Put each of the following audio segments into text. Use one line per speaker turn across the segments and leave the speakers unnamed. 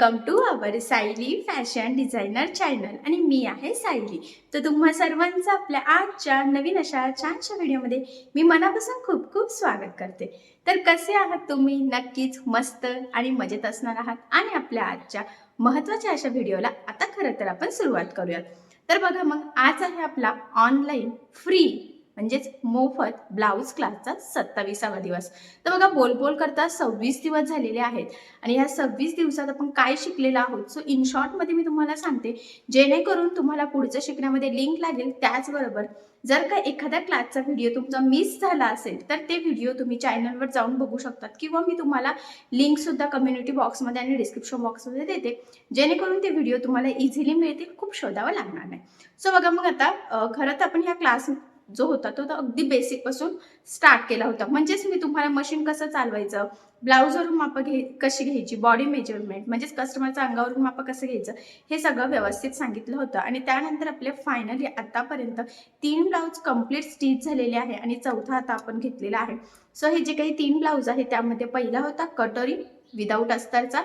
Welcome to our Sayali fashion designer channel आणि मी आहे सायली. तर तुम्हा सर्वांचं आपल्या आजच्या नवीन अशा छानशा व्हिडिओमध्ये मी मनापासून खूप खूप स्वागत करते. तर कसे आहात तुम्ही? नक्कीच मस्त आणि मजेत असणार आहात. आणि आपल्या आजच्या महत्त्वाच्या अशा व्हिडिओला आता खरं तर आपण सुरुवात करूयात. तर बघा मग आज आहे आपला ऑनलाईन फ्री म्हणजेच मोफत ब्लाऊज क्लासचा सत्तावीसावा दिवस. तर बघा बोल बोल करता सव्वीस दिवस झालेले आहेत आणि ह्या सव्वीस दिवसात आपण काय शिकलेलो आहोत? सो इन शॉर्टमध्ये मी तुम्हाला सांगते जेणेकरून तुम्हाला पुढचं शिकण्यामध्ये लिंक लागेल. त्याचबरोबर जर का एखाद्या क्लासचा व्हिडिओ तुमचा मिस झाला असेल तर ते व्हिडिओ तुम्ही चॅनलवर जाऊन बघू शकतात. किंवा मी तुम्हाला लिंकसुद्धा कम्युनिटी बॉक्समध्ये आणि डिस्क्रिप्शन बॉक्समध्ये देते जेणेकरून ते व्हिडिओ तुम्हाला इझिली मिळतील खूप शोधावं लागणार नाही. सो बघा मग आता खरं तर आपण ह्या क्लास जो होता तो तर अगदी बेसिकपासून स्टार्ट केला होता. म्हणजेच मी तुम्हाला मशीन कसं चालवायचं? ब्लाऊजवरून मापं घे कशी घ्यायची? बॉडी मेजरमेंट म्हणजेच कस्टमरच्या अंगावरून मापं कसं घ्यायचं? हे सगळं व्यवस्थित सांगितलं होतं. आणि त्यानंतर आपले फायनली आतापर्यंत तीन ब्लाऊज कंप्लीट स्टिच झालेले आहे आणि चौथा आता आपण घेतलेला आहे. सो हे जे काही तीन ब्लाऊज आहे त्यामध्ये पहिला होता कटोरी विदाऊट अस्तरचा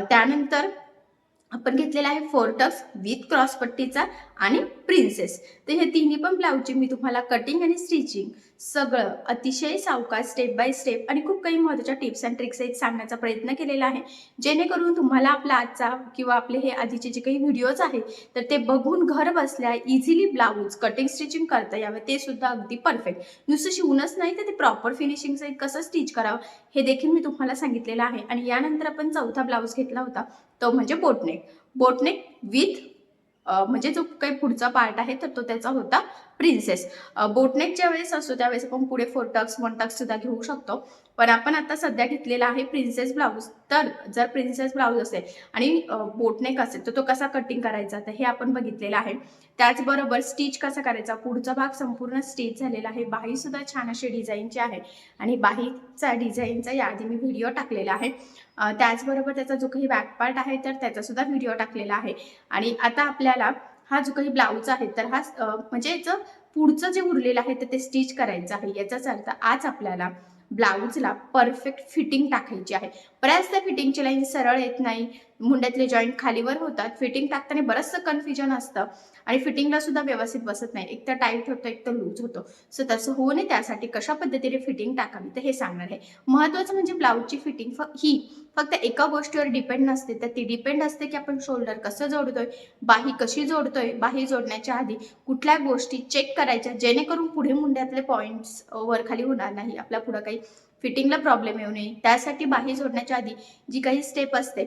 त्यानंतर आपण घेतलेला आहे फोर टक्स विथ क्रॉस पट्टीचा आणि प्रिन्सेस तर हे तिन्ही पण ब्लाऊजची मी तुम्हाला कटिंग आणि स्टिचिंग सगळं अतिशय सावकाश स्टेप बाय स्टेप आणि खूप काही महत्त्वाच्या टिप्स अँड ट्रिक्स आहेत सांगण्याचा प्रयत्न केलेला आहे. जेणेकरून तुम्हाला आपला आजचा किंवा आपले हे आधीचे जे काही व्हिडिओज आहेत तर ते बघून घर बसल्या इझिली ब्लाऊज कटिंग स्टिचिंग करता यावं ते सुद्धा अगदी परफेक्ट नुसतं शिवूनच नाही तर ते प्रॉपर फिनिशिंग कसं स्टिच करावं हे देखील मी तुम्हाला सांगितलेलं आहे. आणि यानंतर आपण चौथा ब्लाऊज घेतला होता. तो म्हणजे बोटनेक. बोटनेक विथ म्हणजे जो काही पुढचा पार्ट आहे तर तो त्याचा होता प्रिन्सेस बोटनेक ज्या वेळेस असतो त्यावेळेस आपण पुढे फोर टक्स वन टक्स सुद्धा घेऊ शकतो. पण आपण आता सध्या घेतलेला आहे प्रिन्सेस ब्लाऊज तर जर प्रिन्सेस ब्लाऊज असेल आणि बोटनेक असेल तर तो कसा कटिंग करायचा? तर हे आपण बघितलेलं आहे. त्याचबरोबर स्टिच कसा करायचा? पुढचा भाग संपूर्ण स्टिच झालेला आहे. बाही सुद्धा छान अशी डिझाईनची आहे. आणि बाहीचा डिझाईनचा याआधी मी व्हिडिओ टाकलेला आहे. त्याचबरोबर त्याचा जो काही बॅक पार्ट आहे तर त्याचा सुद्धा व्हिडिओ टाकलेला आहे. आणि आता आपल्याला हा जो काही ब्लाऊज आहे तर हा म्हणजे याचं पुढचं जे उरलेलं आहे तर ते स्टिच करायचं आहे. याचाच अर्थ आज आपल्याला ब्लाऊजला परफेक्ट फिटिंग टाकायची आहे. बऱ्याचदा फिटिंगची लाईन सरळ येत नाही. मुंड्यातले जॉईंट खालीवर होतात. फिटिंग टाकताना बरंचसं कन्फ्युजन असतं. आणि फिटिंगला सुद्धा व्यवस्थित बसत नाही. एक तर टाईट होतं एक तर लूज होतो. सो तसं होऊ नये त्यासाठी कशा पद्धतीने फिटिंग टाकावी तर हे सांगणार आहे. महत्त्वाचं म्हणजे ब्लाऊजची फिटिंग फ ही फक्त एका गोष्टीवर डिपेंड नसते. तर ती डिपेंड असते की आपण शोल्डर कसं जोडतोय बाही कशी जोडतोय बाही जोडण्याच्या आधी कुठल्या गोष्टी चेक करायच्या जेणेकरून पुढे मुंड्यातले पॉईंट्स वर खाली होणार नाही. आपल्या पुढं काही फिटिंगला प्रॉब्लेम येऊ नये. त्यासाठी बाही जोडण्याच्या आधी जी काही स्टेप असते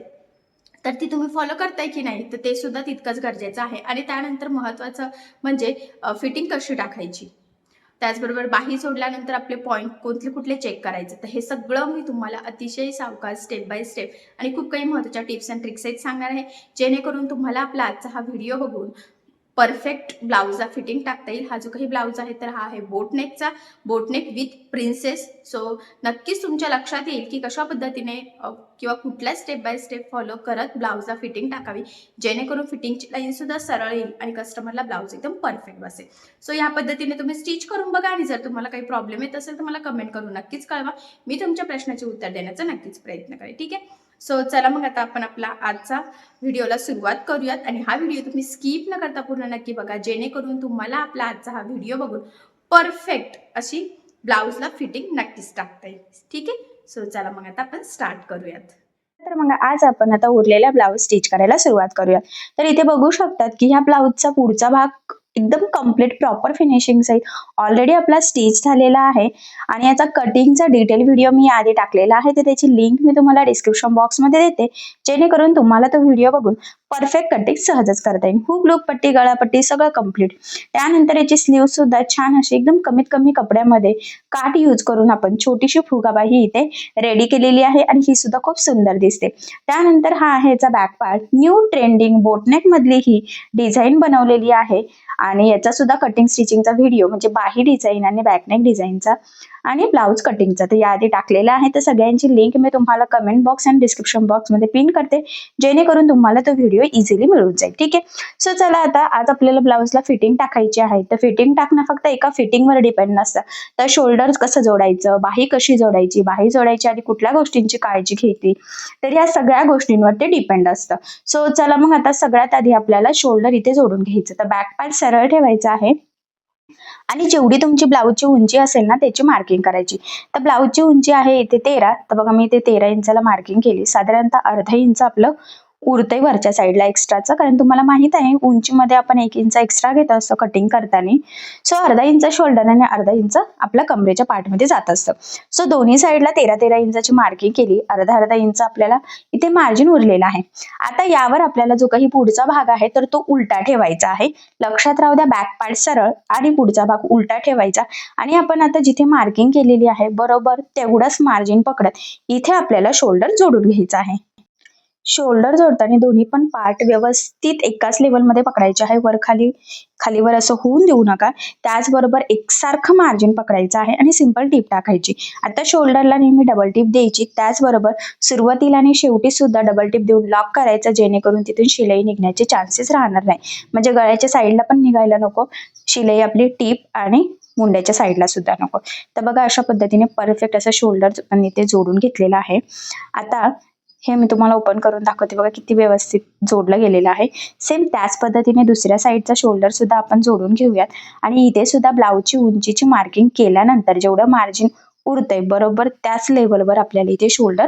तर ती तुम्ही फॉलो करताय की नाही तर ते सुद्धा तितकंच गरजेचं आहे. आणि त्यानंतर महत्त्वाचं म्हणजे फिटिंग कशी टाकायची? त्याचबरोबर बाही सोडल्यानंतर आपले पॉईंट कोणते कुठले चेक करायचे? तर हे सगळं मी तुम्हाला अतिशय सावकाश स्टेप बाय स्टेप आणि खूप काही महत्त्वाच्या टिप्स अँड ट्रिक्स आहेत सांगणार आहे जेणेकरून तुम्हाला आपला आजचा हा व्हिडिओ बघून परफेक्ट ब्लाऊजला फिटिंग टाकता येईल. हा जो काही ब्लाऊज आहे तर हा आहे बोटनेकचा बोटनेक विथ प्रिन्सेस सो नक्कीच तुमच्या लक्षात येईल की कशा पद्धतीने किंवा कुठल्या स्टेप बाय स्टेप फॉलो करत ब्लाऊजला फिटिंग टाकावी. जेणेकरून फिटिंगची लाईनसुद्धा सरळ येईल आणि कस्टमरला ब्लाऊज एकदम परफेक्ट बसेल. सो या पद्धतीने तुम्ही स्टिच करून बघा आणि जर तुम्हाला काही प्रॉब्लेम येत असेल तर मला कमेंट करून नक्कीच कळवा. मी तुमच्या प्रश्नाचे उत्तर देण्याचा नक्कीच प्रयत्न करेन. ठीक आहे? सो चला मग आता आपण आपला आजचा व्हिडिओला सुरुवात करूयात. आणि हा व्हिडिओ तुम्ही स्किप न करता पूर्ण नक्की बघा. जेणेकरून तुम्हाला आपला आजचा हा व्हिडिओ बघून परफेक्ट अशी ब्लाऊजला फिटिंग नक्कीच टाकता येईल. ठीक आहे? सो चला मग आता आपण स्टार्ट करूयात.
तर मग आज आपण आता उरलेला ब्लाऊज स्टिच करायला सुरुवात करूया तर इथे बघू शकतात की ह्या ब्लाऊजचा पुढचा भाग एकदम कंप्लीट प्रॉपर फिनिशिंग सहित ऑलरेडी आपला स्टिच झालेला आहे. आणि याचा कटिंगचा डिटेल व्हिडिओ मी आधी टाकलेला आहे. तर त्याची लिंक मी तुम्हाला डिस्क्रिप्शन बॉक्समध्ये देते. जेणेकरून तुम्हाला तो व्हिडिओ बघून परफेक्ट कटिंग सहजच करता येईल. खूप लूक पट्टी गळापट्टी सगळं कंप्लीट त्यानंतर याची स्लीव सुद्धा छान अशी एकदम कमीत कमी कपड्यामध्ये काठ यूज करून आपण छोटीशी फुगाबाई इथे रेडी केलेली आहे आणि ही सुद्धा खूप सुंदर दिसते. त्यानंतर हा आहे याचा back part new trending boatneck मधली ही डिझाईन बनवलेली आहे आणि याचा सुद्धा कटिंग स्टिचिंगचा व्हिडिओ म्हणजे बाही डिझाईन आणि बॅकनेक डिझाईनचा आणि ब्लाऊज कटिंगचा तर याआधी टाकलेला आहे. तर सगळ्यांची लिंक मी तुम्हाला कमेंट बॉक्स आणि डिस्क्रिप्शन बॉक्समध्ये पिन करते. जेणेकरून तुम्हाला तो व्हिडिओ
व्हिडिओ इझिली मिळून जाईल. ठीक आहे? सो चला आता आज आपल्याला ब्लाऊजला फिटिंग टाकायची आहे. तर फिटिंग टाकणं फक्त एका फिटिंगवर डिपेंड नसतं. तर शोल्डर कसं जोडायचं? बाही कशी जोडायची? बाही जोडायची आणि कुठल्या गोष्टींची काळजी घ्यायची? तर या सगळ्या गोष्टींवर ते डिपेंड असतं. सो चला मग आता सगळ्यात आधी आपल्याला शोल्डर इथे जोडून घ्यायचं. तर बॅक पार्ट सरळ ठेवायचा आहे. आणि जेवढी तुमची ब्लाऊजची उंची असेल ना त्याची मार्किंग करायची. तर ब्लाऊजची उंची आहे इथे तेरा. तर बघा मी इथे तेरा इंचाला मार्किंग केली. साधारणतः अर्धा इंच आपलं उरतंय वरच्या साईडला एक्स्ट्राचं कारण तुम्हाला माहीत आहे उंचीमध्ये आपण एक इंच एक्स्ट्रा घेत असतो कटिंग करताना. सो अर्धा इंच शोल्डर आणि अर्धा इंच आपल्या कमरेच्या पार्टमध्ये जात असतं. सो दोन्ही साईडला तेरा तेरा इंचाची मार्किंग केली. अर्धा अर्धा इंच आपल्याला इथे मार्जिन उरलेला आहे. आता यावर आपल्याला जो काही पुढचा भाग आहे तर तो उलटा ठेवायचा आहे. लक्षात राहू द्या बॅक पार्ट सरळ आणि पुढचा भाग उलटा ठेवायचा. आणि आपण आता जिथे मार्किंग केलेली आहे बरोबर तेवढाच मार्जिन पकडत इथे आपल्याला शोल्डर जोडून घ्यायचा आहे. शोल्डर जोडताना दोन्ही पण पार्ट व्यवस्थित एकाच लेवलमध्ये पकडायचे आहे. वर खाली खालीवर असं होऊन देऊ नका. त्याचबरोबर एकसारखं मार्जिन पकडायचं आहे आणि सिंपल टीप टाकायची. आता शोल्डरला नेहमी डबल टीप द्यायची. त्याचबरोबर सुरुवातीला आणि शेवटी सुद्धा डबल टीप देऊन लॉक करायचं जेणेकरून तिथून शिलाई निघण्याचे चान्सेस राहणार नाही. म्हणजे गळ्याच्या साईडला पण निघायला नको. शिलाई आपली टीप आणि मुंड्याच्या साईडला सुद्धा नको. तर बघा अशा पद्धतीने परफेक्ट असं शोल्डर मी जोडून घेतलेलं आहे. आता हे मी तुम्हाला ओपन करून दाखवते. बघा किती व्यवस्थित जोडलं गेलेलं आहे. सेम त्याच पद्धतीने दुसऱ्या साईडचा शोल्डर सुद्धा आपण जोडून घेऊयात. आणि इथे सुद्धा ब्लाऊजची उंचीची मार्किंग केल्यानंतर जेवढं मार्जिन उरतंय बरोबर त्याच लेवलवर आपल्याला इथे शोल्डर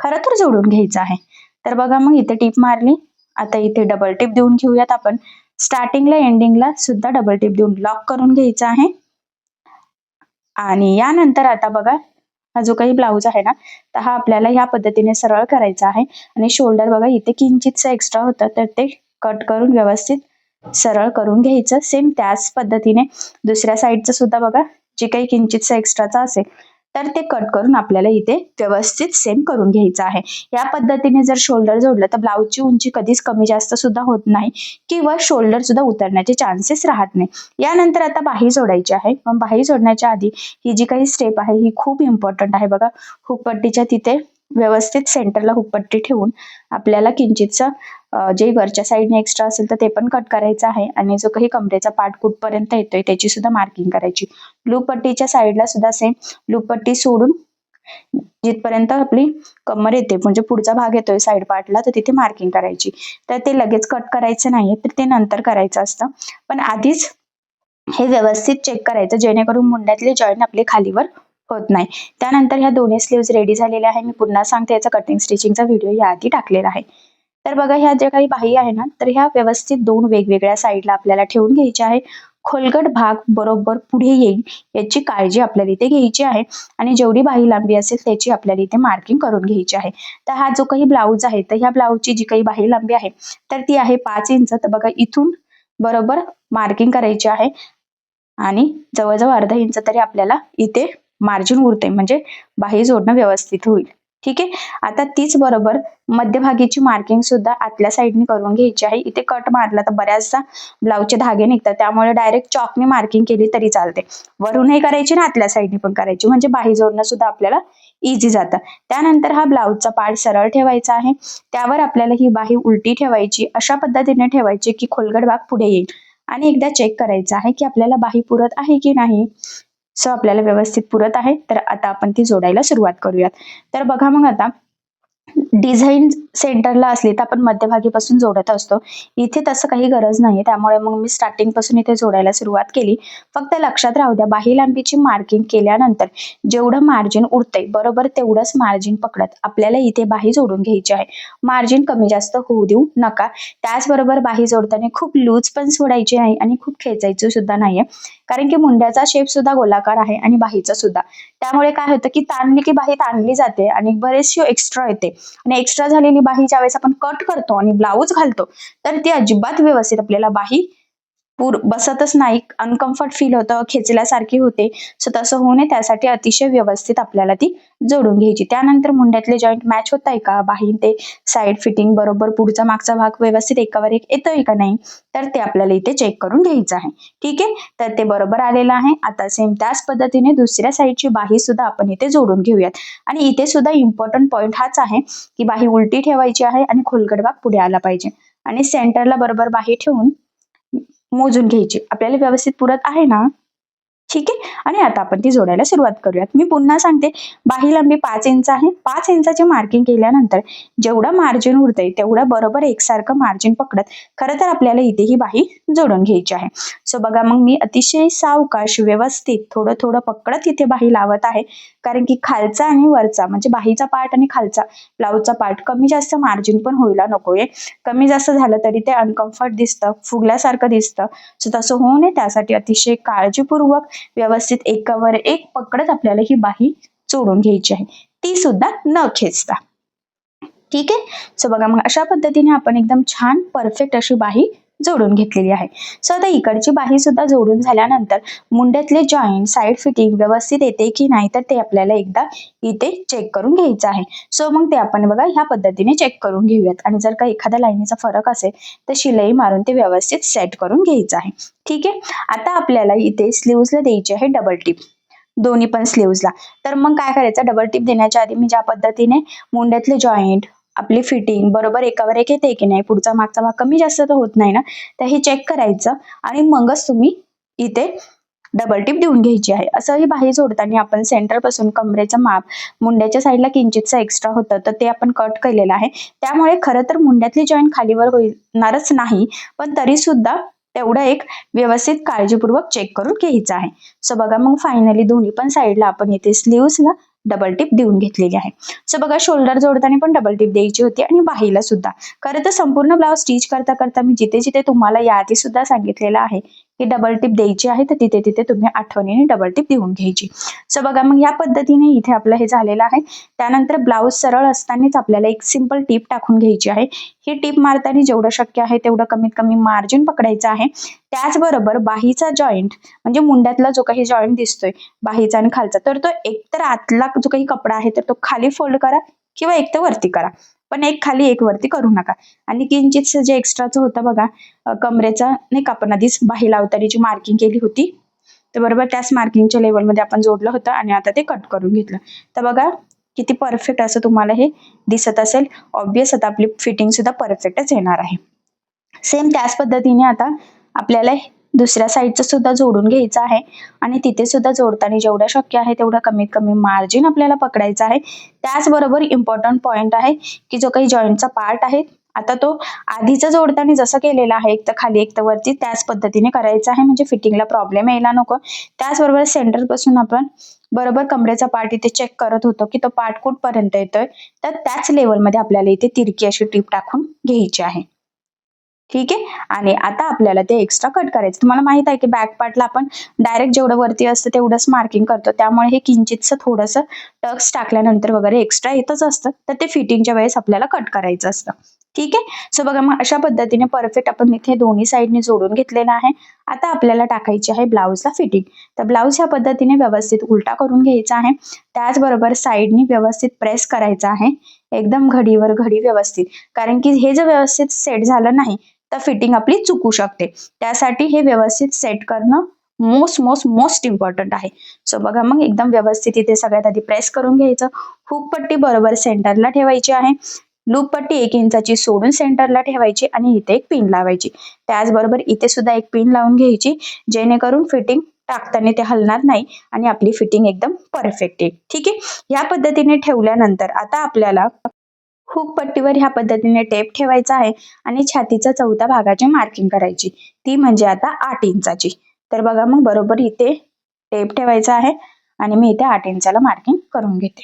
खरं तर जोडून घ्यायचं आहे. तर बघा मग इथे टीप मारली. आता इथे डबल टीप देऊन घेऊयात आपण. स्टार्टिंगला एंडिंगला सुद्धा डबल टीप देऊन लॉक करून घ्यायचं आहे. आणि यानंतर आता बघा हा जो काही ब्लाऊज आहे ना तर हा आपल्याला ह्या पद्धतीने सरळ करायचा आहे. आणि शोल्डर बघा इथे किंचितच एक्स्ट्रा होतं तर ते कट करून व्यवस्थित सरळ करून घ्यायचं. सेम त्याच पद्धतीने. दुसऱ्या साईडचं सुद्धा बघा जे काही किंचितचं एक्स्ट्राचा असेल तर ते कट करून आपल्याला इथे व्यवस्थित सेम करून घ्यायचं आहे. या पद्धतीने जर शोल्डर जोडलं तर ब्लाऊजची उंची कधीच कमी जास्त सुद्धा होत नाही किंवा शोल्डर सुद्धा उतरण्याचे चान्सेस राहत नाही. यानंतर आता बाही जोडायची आहे. मग बाही जोडण्याच्या आधी ही जी काही स्टेप आहे ही खूप इम्पॉर्टंट आहे. बघा हुकपट्टीच्या तिथे व्यवस्थित सेंटरला हुकपट्टी ठेवून आपल्याला किंचितचं जे वरच्या साईडने एक्स्ट्रा असेल तर ते पण कट करायचं आहे. आणि जो काही कमरेचा पार्ट कुठपर्यंत येतोय त्याची सुद्धा मार्किंग करायची. ब्लू पट्टीच्या साईडला सुद्धा सेम लूप पट्टी सोडून जिथपर्यंत आपली कमर येते म्हणजे पुढचा भाग येतोय साईड पार्टला तर तिथे मार्किंग करायची. तर ते लगेच कट करायचं नाहीये तर ते नंतर करायचं असतं. पण आधीच हे व्यवस्थित चेक करायचं जेणेकरून मुंड्यातले जॉईंट आपले खालीवर होत नाही. त्यानंतर ह्या दोन्ही स्लीव्ज रेडी झालेल्या आहे मी पुन्हा सांगते याचा कटिंग स्टिचिंगचा व्हिडिओ याआधी टाकलेला आहे. तर बघा ह्या ज्या काही बाही आहे ना तर ह्या व्यवस्थित दोन वेगवेगळ्या साईडला आपल्याला ठेवून घ्यायच्या आहे. खोलगट भाग बरोबर पुढे येईल याची काळजी आपल्याला इथे घ्यायची आहे. आणि जेवढी बाही लांबी असेल त्याची आपल्याला इथे मार्किंग करून घ्यायची आहे. तर हा जो काही ब्लाऊज आहे तर ह्या ब्लाऊजची जी काही बाही लांबी आहे तर ती आहे पाच इंच. तर बघा इथून बरोबर मार्किंग करायची आहे. आणि जवळजवळ अर्धा इंच तरी आपल्याला इथे मार्जिन उरते म्हणजे बाही जोडणं व्यवस्थित होईल. ठीक आहे? आता तीच बरोबर मध्यभागीची मार्किंग सुद्धा आतल्या साईडने करून घ्यायची आहे. इथे कट मारला तर बऱ्याचदा ब्लाऊजचे धागे निघतात. त्यामुळे डायरेक्ट चॉकने मार्किंग केली तरी चालते. वरूनही करायची ना आतल्या साईडने पण करायची. म्हणजे बाही जोडणं सुद्धा आपल्याला इझी जातं. त्यानंतर हा ब्लाऊजचा पार्ट सरळ ठेवायचा आहे. त्यावर आपल्याला ही बाही उलटी ठेवायची. अशा पद्धतीने ठेवायची की खोलगड भाग पुढे येईल. आणि एकदा चेक करायचा आहे की आपल्याला बाही पुरत आहे की नाही. सो आपल्याला व्यवस्थित पुरत आहे. तर आता आपण ती जोडायला सुरुवात करूयात. तर बघा मग आता डिझाईन सेंटरला असली तर आपण मध्यभागीपासून जोडत असतो. इथे तसं काही गरज नाही त्यामुळे मग मी स्टार्टिंगपासून इथे जोडायला सुरुवात केली. फक्त लक्षात राहू द्या बाही लांबीची मार्किंग केल्यानंतर जेवढं मार्जिन उरतंय बरोबर तेवढंच मार्जिन पकडत आपल्याला इथे बाही जोडून घ्यायची आहे. मार्जिन कमी जास्त होऊ देऊ नका. त्याचबरोबर बाही जोडताना खूप लूज पण सोडायची नाही आणि खूप खेचायचं सुद्धा नाहीये. कारण की मुंड्याचा शेप सुद्धा गोलाकार आहे आणि बाहीचा सुद्धा. त्यामुळे काय होतं की ताणली की बाही ताणली जाते आणि बरेचशी एक्स्ट्रा येते. आणि एक्स्ट्रा झालेली बाही ज्यावेळेस आपण कट करतो आणि ब्लाऊज घालतो तर ती अजिबात व्यवस्थित आपल्याला बाही पूर बसतच नाही अनकम्फर्ट फील होतं खेचल्यासारखी होते. सो तसं होऊ नये त्यासाठी अतिशय व्यवस्थित आपल्याला ती जोडून घ्यायची. त्यानंतर मुंड्यातले जॉईंट मॅच होत आहे का? बाही ते साईड फिटिंग बरोबर पुढचा मागचा भाग व्यवस्थित एकावर एक येतोय का नाही? तर ते आपल्याला इथे चेक करून घ्यायचं आहे. ठीक आहे? तर ते बरोबर आलेलं आहे. आता सेम त्याच पद्धतीने दुसऱ्या साईडची बाही सुद्धा आपण इथे जोडून घेऊयात. आणि इथे सुद्धा इम्पॉर्टंट पॉईंट हाच आहे की बाही उलटी ठेवायची आहे आणि खोलगड भाग पुढे आला पाहिजे. आणि सेंटरला बरोबर बाही ठेवून मोजून घ्यायची. आपल्याला व्यवस्थित पुरत आहे ना? ठीक आहे? आणि आता आपण ती जोडायला सुरुवात करूयात. मी पुन्हा सांगते बाही लांबी पाच इंच आहे. पाच इंचाची मार्किंग केल्यानंतर जेवढं मार्जिन उरतंय तेवढं बरोबर एकसारखं मार्जिन पकडत खरं तर आपल्याला इथे ही बाही जोडून घ्यायची आहे. सो बघा मग मी अतिशय सावकाश व्यवस्थित थोडं थोडं पकडत इथे बाही लावत आहे. कारण की खालचा आणि वरचा म्हणजे बाहीचा पार्ट आणि खालचा ब्लाऊजचा पार्ट कमी जास्त मार्जिन पण व्हायला नकोय कमी जास्त झालं तरी ते अनकम्फर्ट दिसतं फुगल्यासारखं दिसतं. सो तसं होऊ नये त्यासाठी अतिशय काळजीपूर्वक व्यवस्थित एकावर एक पकडत आपल्याला ही बाही चोडून घ्यायची आहे. ती सुद्धा न खेचता. ठीक आहे? सो बघा मग अशा पद्धतीने आपण एकदम छान परफेक्ट अशी बाही जोडून घेतलेली आहे. सो आता इकडची बाही सुद्धा जोडून झाल्यानंतर मुंड्यातले जॉईंट साईड फिटिंग व्यवस्थित येते की नाही तर ते आपल्याला एकदा इथे चेक करून घ्यायचं आहे. सो मग ते आपण बघा ह्या पद्धतीने चेक करून घेऊयात. आणि जर का एखाद्या लाईनीचा फरक असेल तर शिलाई मारून ते व्यवस्थित सेट करून घ्यायचं आहे. ठीक आहे? आता आपल्याला इथे स्लीव्सला द्यायची आहे डबल टिप दोन्ही पण स्लीव्सला तर मग काय करायचं? डबल टिप देण्याच्या आधी मी ज्या पद्धतीने मुंड्यातले जॉईंट आपली फिटिंग बरोबर एकावर एक येते की नाही? पुढचा मागचा भाग कमी जास्त तर होत नाही ना? तर हे चेक करायचं आणि मगच तुम्ही इथे डबल टिप देऊन घ्यायची आहे. असं ही बाही जोडताना आपण सेंटरपासून कमरेचं माप मुंड्याच्या साईडला किंचितचं एक्स्ट्रा होतं तर ते आपण कट केलेलं आहे. त्यामुळे खरं तर मुंड्यातली जॉईंट खालीवर होणारच नाही पण तरी सुद्धा तेवढं एक व्यवस्थित काळजीपूर्वक चेक करून घ्यायचं आहे. सो बघा मग फायनली दोन्ही पण साईडला आपण इथे स्लीव्सला डबल टिप देऊन घेतलेली आहे. सो बघा शोल्डर जोडताना पण डबल टिप द्यायची होती आणि बाहीला सुद्धा. खरं तर संपूर्ण ब्लाऊज स्टिच करता करता मी जिथे जिथे तुम्हाला याआधी सुद्धा सांगितलेलं आहे ही डबल टिप द्यायची आहे तर तिथे तिथे तुम्ही आठवणीने डबल टिप देऊन घ्यायची. सो बघा मग या पद्धतीने इथे आपलं हे झालेलं आहे. त्यानंतर ब्लाऊज सरळ असतानाच आपल्याला एक सिंपल टिप टाकून घ्यायची आहे. ही टिप मारताना जेवढं शक्य आहे तेवढं कमीत कमी मार्जिन पकडायचं आहे. त्याचबरोबर बाहीचा जॉईंट म्हणजे मुंड्यातला जो काही जॉईंट दिसतोय बाहीचा आणि खालचा तर तो एकतर आतला जो काही कपडा आहे तर तो खाली फोल्ड करा किंवा एक तर वरती करा. पण एक खाली एक वरती करू नका. आणि किंचित जे एक्स्ट्राचं होतं बघा कमरेचा नाही का आपण आधीच बाही लावताना जी मार्किंग केली होती. तर बरोबर त्याच मार्किंगच्या लेवलमध्ये आपण जोडलं होतं आणि आता ते कट करून घेतलं. तर बघा किती परफेक्ट असं तुम्हाला हे दिसत असेल. ऑब्विस आता आपली फिटिंग सुद्धा परफेक्टच येणार आहे. सेम त्याच पद्धतीने आता आपल्याला दुसऱ्या साईडचं सुद्धा जोडून घ्यायचं आहे. आणि तिथे सुद्धा जोडताना जेवढं शक्य आहे तेवढं कमीत कमी मार्जिन आपल्याला पकडायचं आहे. त्याचबरोबर इम्पॉर्टंट पॉईंट आहे की जो काही जॉईंटचा पार्ट आहे आता तो आधीचा जोडताना जसं केलेला आहे एक तर खाली एक तर वरती त्याच पद्धतीने करायचं आहे. म्हणजे फिटिंगला प्रॉब्लेम यायला नको. त्याचबरोबर सेंटरपासून आपण बरोबर कमरेचा पार्ट इथे चेक करत होतो की तो पार्ट कुठपर्यंत येतोय. तर त्याच लेवलमध्ये आपल्याला इथे तिरकी अशी टीप टाकून घ्यायची आहे. ठीक आहे? आणि आता आपल्याला ते एक्स्ट्रा कट करायचं. तुम्हाला माहीत आहे की बॅक पार्टला आपण डायरेक्ट जेवढं वरती असतं तेवढंच मार्किंग करतो. त्यामुळे हे किंचितचं थोडंसं टक्स टाकल्यानंतर वगैरे एक्स्ट्रा येतच असतं. तर ते फिटिंगच्या वेळेस आपल्याला कट करायचं असतं. ठीक आहे? सो बघा मग अशा पद्धतीने परफेक्ट आपण इथे दोन्ही साईडने जोडून घेतलेलं आहे. आता आपल्याला टाकायची आहे ब्लाऊजला फिटिंग तर ब्लाऊज ह्या पद्धतीने व्यवस्थित उलटा करून घ्यायचा आहे. त्याचबरोबर साईडनी व्यवस्थित प्रेस करायचा आहे. एकदम घडीवर घडी व्यवस्थित. कारण की हे जर व्यवस्थित सेट झालं नाही तर फिटिंग आपली चुकू शकते. त्यासाठी हे व्यवस्थित सेट करणं मोस्ट मोस्ट मोस्ट इम्पॉर्टंट आहे. सो बघा मग एकदम व्यवस्थित इथे सगळ्यात आधी प्रेस करून घ्यायचं. हुक पट्टी बरोबर सेंटरला ठेवायची आहे. लूप पट्टी एक इंचाची सोडून सेंटरला ठेवायची आणि इथे एक पिन लावायची. त्याचबरोबर इथे सुद्धा एक पिन लावून घ्यायची जेणेकरून फिटिंग टाकताना ते हलणार नाही आणि आपली फिटिंग एकदम परफेक्ट येईल. ठीक आहे? या पद्धतीने ठेवल्यानंतर आता आपल्याला हुक पट्टीवर ह्या पद्धतीने टेप ठेवायचा आहे आणि छातीच्या चौथ्या भागाची मार्किंग करायची. ती म्हणजे आता आठ इंचाची. तर बघा मग बरोबर इथे टेप ठेवायचा आहे आणि मी इथे आठ इंचाला मार्किंग करून घेते.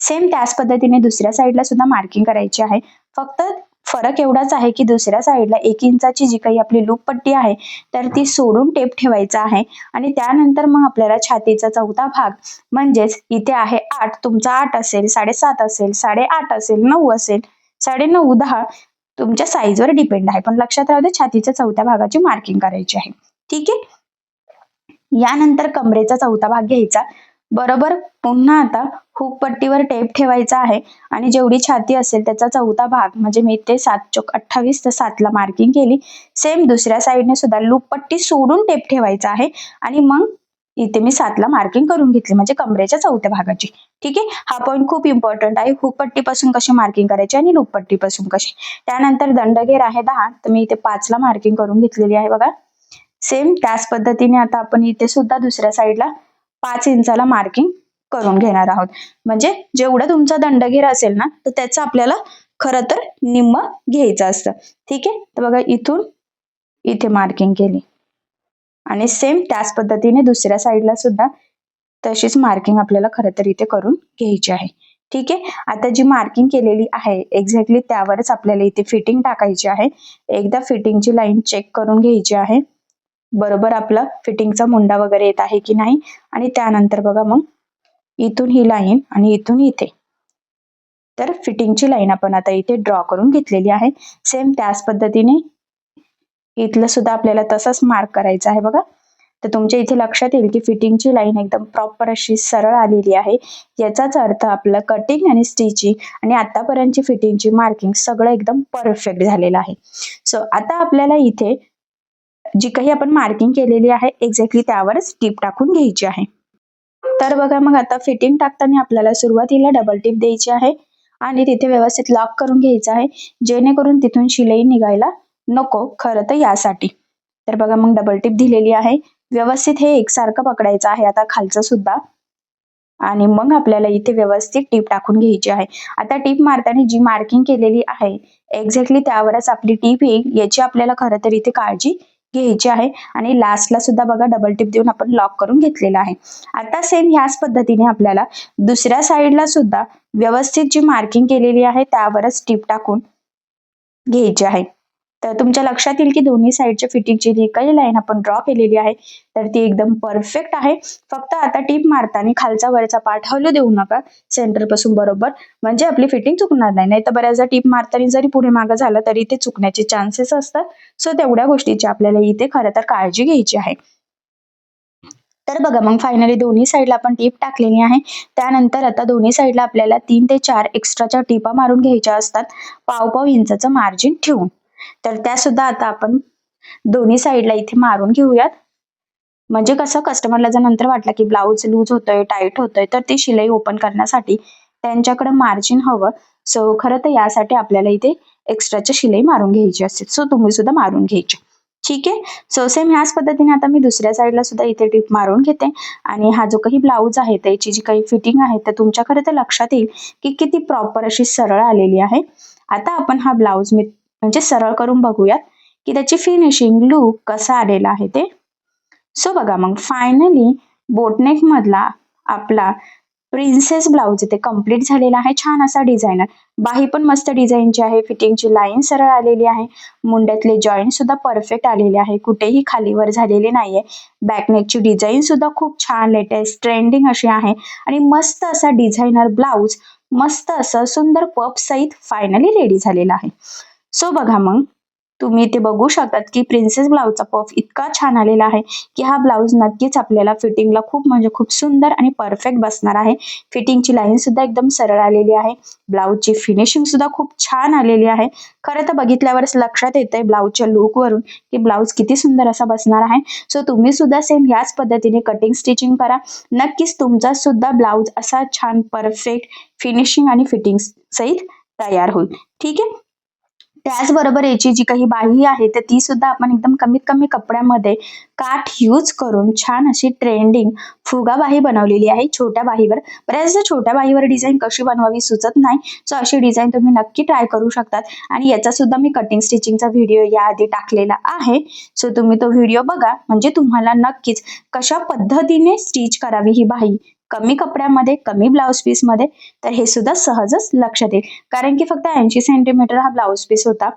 सेम त्याच पद्धतीने दुसऱ्या साईडला सुद्धा मार्किंग करायची आहे. फक्त फरक एवढाच आहे की दुसऱ्या साईडला एक इंचाची जी काही आपली लूप पट्टी आहे तर ती सोडून टेप ठेवायचा आहे. आणि त्यानंतर मग आपल्याला छातीचा चौथा भाग म्हणजेच इथे आहे आठ तुमचा आठ असेल साडेसात असेल साडेआठ असेल नऊ असेल साडे नऊ दहा तुमच्या साईजवर डिपेंड आहे. पण लक्षात राहू दे छातीच्या चौथ्या भागाची मार्किंग करायची आहे. ठीक आहे? यानंतर कमरेचा चौथा भाग घ्यायचा. बरोबर? पुन्हा आता हुक पट्टीवर टेप ठेवायचा आहे. आणि जेवढी छाती असेल त्याचा चौथा भाग म्हणजे मी ते सात चोक अठ्ठावीस तर सातला मार्किंग केली. सेम दुसऱ्या साईडने सुद्धा लूप पट्टी सोडून टेप ठेवायचा आहे. आणि मग इथे मी सातला मार्किंग करून घेतली म्हणजे कमरेच्या चौथ्या भागाची. ठीक आहे? हा पॉईंट खूप इम्पॉर्टंट आहे. हुक पट्टीपासून कशी मार्किंग करायची आणि लूप पट्टीपासून कशी? त्यानंतर दंडघेर आहे दहा तर मी इथे पाचला मार्किंग करून घेतलेली आहे बघा. सेम त्याच पद्धतीने आता आपण इथे सुद्धा दुसऱ्या साईडला पाच इंचाला मार्किंग करून घेणार आहोत. म्हणजे जेवढं तुमचा दंडघेर असेल ना तर त्याचं आपल्याला खरं तर निम्म घ्यायचं असतं. ठीक आहे? तर बघा इथून इथे मार्किंग केली. आणि सेम त्याच पद्धतीने दुसऱ्या साईडला सुद्धा तशीच मार्किंग आपल्याला खरं तर इथे करून घ्यायची आहे. ठीक आहे? आता जी मार्किंग केलेली आहे एक्झॅक्टली त्यावरच आपल्याला इथे फिटिंग टाकायची आहे. एकदा फिटिंगची लाईन चेक करून घ्यायची आहे. बरोबर आपला फिटिंगचा मुंडा वगैरे येत आहे की नाही? आणि त्यानंतर बघा मग इथून ही लाईन आणि इथून इथे. तर फिटिंगची लाईन आपण आता इथे ड्रॉ करून घेतलेली आहे. सेम त्याच पद्धतीने इथलं सुद्धा आपल्याला तसंच मार्क करायचं आहे बघा. तर तुमच्या इथे लक्षात येईल की फिटिंगची लाईन एकदम प्रॉपर अशी सरळ आलेली आहे. याचाच अर्थ आपलं कटिंग आणि स्टिचिंग आणि आतापर्यंतची फिटिंगची मार्किंग सगळं एकदम परफेक्ट झालेलं आहे. सो आता आपल्याला इथे जी काही आपण मार्किंग केलेली आहे एक्झॅक्टली त्यावरच टीप टाकून घ्यायची आहे. तर बघा मग आता फिटिंग टाकताना आपल्याला सुरुवातीला डबल टीप द्यायची आहे आणि तिथे व्यवस्थित लॉक करून घ्यायचं आहे. जेणेकरून तिथून शिलाई निघायला नको खरं तर यासाठी. तर बघा मग डबल टीप दिलेली आहे. व्यवस्थित हे एकसारखं पकडायचं आहे. आता खालचं सुद्धा. आणि मग आपल्याला इथे व्यवस्थित टीप टाकून घ्यायची आहे. आता टीप मारताना जी मार्किंग केलेली आहे एक्झॅक्टली त्यावरच आपली टीप येईल. याची आपल्याला खरं तर इथे काळजी घ्यायची आहे. आणि लास्टला सुद्धा बघा डबल टिप देऊन आपण लॉक करून घेतलेला आहे. आता सेम ह्याच पद्धतीने आपल्याला दुसऱ्या साईडला सुद्धा व्यवस्थित जी मार्किंग केलेली आहे त्यावरच टिप टाकून घ्यायची आहे. तर तुमच्या लक्षात येईल की दोन्ही साईडच्या फिटिंगची जी काही लाईन आपण ड्रॉ केलेली आहे तर ती एकदम परफेक्ट आहे. फक्त आता टीप मारताना खालचा वरचा पाठ हलू देऊ नका सेंटरपासून बरोबर. म्हणजे आपली फिटिंग चुकणार नाही नाही तर बऱ्याचदा टीप मारताना जरी पुढे मागं झालं तरी ते चुकण्याचे चान्सेस असतात. सो तेवढ्या गोष्टीची आपल्याला इथे खरं तर काळजी घ्यायची आहे. तर बघा मग फायनली दोन्ही साईडला आपण टीप टाकलेली आहे. त्यानंतर आता दोन्ही साईडला आपल्याला तीन ते चार एक्स्ट्राच्या टिपा मारून घ्यायच्या असतात. पाव पाव इंचाचं मार्जिन ठेवून. तर त्या सुद्धा आता आपण दोन्ही साईडला इथे मारून घेऊयात. म्हणजे कसं कस्टमरला जर नंतर वाटलं की ब्लाऊज लूज होतोय टाईट होतोय तर ती शिलाई ओपन करण्यासाठी त्यांच्याकडे मार्जिन हवं. सो खरं तर यासाठी आपल्याला इथे एक्स्ट्राची शिलाई मारून घ्यायची असते. सो तुम्ही सुद्धा मारून घ्यायची. ठीक आहे? सो सेम ह्याच पद्धतीने आता मी दुसऱ्या साईडला सुद्धा इथे टिप मारून घेते. आणि हा जो काही ब्लाऊज आहे त्याची जी काही फिटिंग आहे तर तुमच्या खरं तर लक्षात येईल की किती प्रॉपर अशी सरळ आलेली आहे. आता आपण हा ब्लाऊज मी म्हणजे सरळ करून बघूयात की त्याची फिनिशिंग लुक कसा आलेला आहे ते. सो बघा मग फायनली बोटनेक मधला आपला प्रिन्सेस ब्लाऊज इथे कंप्लीट झालेला आहे. छान असा डिझायनर बाही पण मस्त डिझाईनची आहे. फिटिंगची लाईन सरळ आलेली आहे. मुंड्यातले जॉईंट सुद्धा परफेक्ट आलेले आहे. कुठेही खालीवर झालेले नाहीये. बॅकनेकची डिझाईन सुद्धा खूप छान लेटेस्ट ट्रेंडिंग अशी आहे. आणि मस्त असा डिझायनर ब्लाऊज मस्त असं सुंदर पप सहित फायनली रेडी झालेला आहे. सो बघा मग तुम्ही इथे बघू शकतात की प्रिन्सेस ब्लाऊजचा पफ इतका छान आलेला आहे की हा ब्लाऊज नक्कीच आपल्याला फिटिंगला खूप म्हणजे खूप सुंदर आणि परफेक्ट बसणार आहे. फिटिंगची लाईन सुद्धा एकदम सरळ आलेली आहे. ब्लाऊजची फिनिशिंग सुद्धा खूप छान आलेली आहे. खरं तर बघितल्यावरच लक्षात येतंय ब्लाऊजच्या लुकवरून की ब्लाऊज किती सुंदर असा बसणार आहे. सो तुम्ही सुद्धा सेम ह्याच पद्धतीने कटिंग स्टिचिंग करा. नक्कीच तुमचा सुद्धा ब्लाऊज असा छान परफेक्ट फिनिशिंग आणि फिटिंग सहित तयार होईल. ठीक आहे? त्याचबरोबर याची जी काही बाही आहे तर ती सुद्धा आपण एकदम कमीत कमी कपड्यामध्ये काठ यूज करून छान अशी ट्रेंडिंग फुगा बाही बनवलेली आहे छोट्या बाहीवर. बऱ्याचदा छोट्या बाहीवर डिझाईन कशी बनवावी सुचत नाही सो अशी डिझाईन तुम्ही नक्की ट्राय करू शकतात. आणि याचा सुद्धा मी कटिंग स्टिचिंगचा व्हिडिओ याआधी टाकलेला आहे. सो तुम्ही तो व्हिडिओ बघा म्हणजे तुम्हाला नक्कीच कशा पद्धतीने स्टिच करावी ही बाही कमी कपड्यामध्ये कमी ब्लाऊज पीसमध्ये तर हे सुद्धा सहजच लक्षात येईल. कारण की फक्त ऐंशी सेंटीमीटर हा ब्लाऊज पीस होता.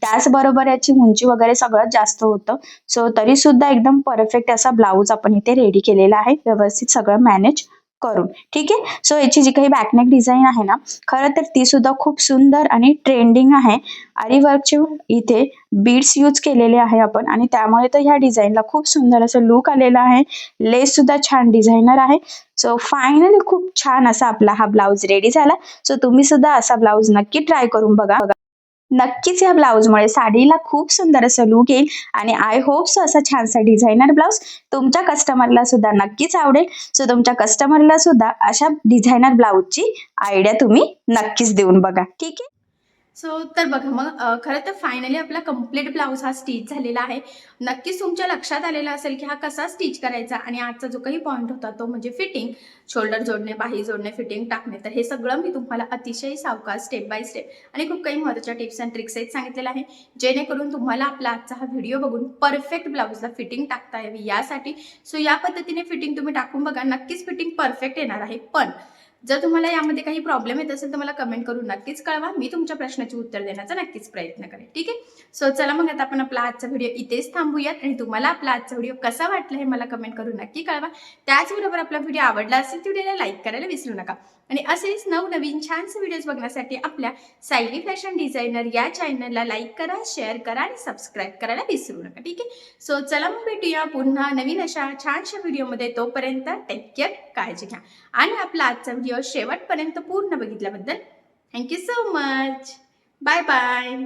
त्याचबरोबर याची उंची वगैरे सगळं जास्त होतं. सो तरी सुद्धा एकदम परफेक्ट असा ब्लाऊज आपण इथे रेडी केलेला आहे. व्यवस्थित सगळं मॅनेज करून. ठीक आहे? सो याची जी काही बॅकनेक डिझाईन आहे ना खरं तर ती सुद्धा खूप सुंदर आणि ट्रेंडिंग आहे. आरी इथे बीड्स यूज केलेले आहे आपण आणि त्यामुळे तर ह्या डिझाईनला खूप सुंदर असं लुक आलेला आहे. लेस सुद्धा छान डिझायनर आहे. सो फायनली खूप छान असा आपला हा ब्लाऊज रेडी झाला. सो तुम्ही सुद्धा असा ब्लाऊज नक्की ट्राय करून बघा. नक्कीच या ब्लाऊजमुळे साडीला खूप सुंदर असं लुक येईल. आणि आय होप सो असा छानसा डिझायनर ब्लाऊज तुमच्या कस्टमरला सुद्धा नक्कीच आवडेल. सो तुमच्या कस्टमरला सुद्धा अशा डिझायनर ब्लाऊजची आयडिया तुम्ही नक्कीच देऊन बघा. ठीक आहे?
सो तर बघा मग खरं तर फायनली आपला कंप्लीट ब्लाऊज हा स्टिच झालेला आहे. नक्कीच तुमच्या लक्षात आलेला असेल की हा कसा स्टिच करायचा आणि आजचा जो काही पॉईंट होता तो म्हणजे फिटिंग शोल्डर जोडणे बाही जोडणे फिटिंग टाकणे. तर हे सगळं मी तुम्हाला अतिशय सावकाश स्टेप बाय स्टेप आणि खूप काही महत्त्वाच्या टिप्स अँड ट्रिक्स आहेत सांगितलेलं आहे. जेणेकरून तुम्हाला आपला आजचा हा व्हिडिओ बघून परफेक्ट ब्लाऊजला फिटिंग टाकता यावी यासाठी. सो या पद्धतीने फिटिंग तुम्ही टाकून बघा. नक्कीच फिटिंग परफेक्ट येणार आहे. पण जर तुम्हाला यामध्ये काही प्रॉब्लेम येत असेल तर मला कमेंट करून नक्कीच कळवा. मी तुमच्या प्रश्नाचे उत्तर देण्याचा नक्कीच प्रयत्न करेन. ठीक आहे? सो चला मग आता आपण आपला आजचा व्हिडिओ इथेच थांबूयात आणि तुम्हाला आपला आजचा व्हिडिओ कसा वाटला हे मला कमेंट करून नक्की कळवा. त्याचबरोबर आपला व्हिडिओ आवडला असेल तर व्हिडिओला लाईक करायला विसरू नका. आणि असेच नवनवीन छानसे व्हिडिओज बघण्यासाठी आपल्या सायली फॅशन डिझायनर या चॅनलला लाईक करा शेअर करा आणि सबस्क्राईब करायला विसरू नका ठीक आहे? सो चला मग भेटूया पुन्हा नवीन अशा छानशा व्हिडिओमध्ये तोपर्यंत टेक केअर काळजी घ्या. आणि आपला आजचा व्हिडिओ शेवटपर्यंत पूर्ण बघितल्याबद्दल thank you so much bye bye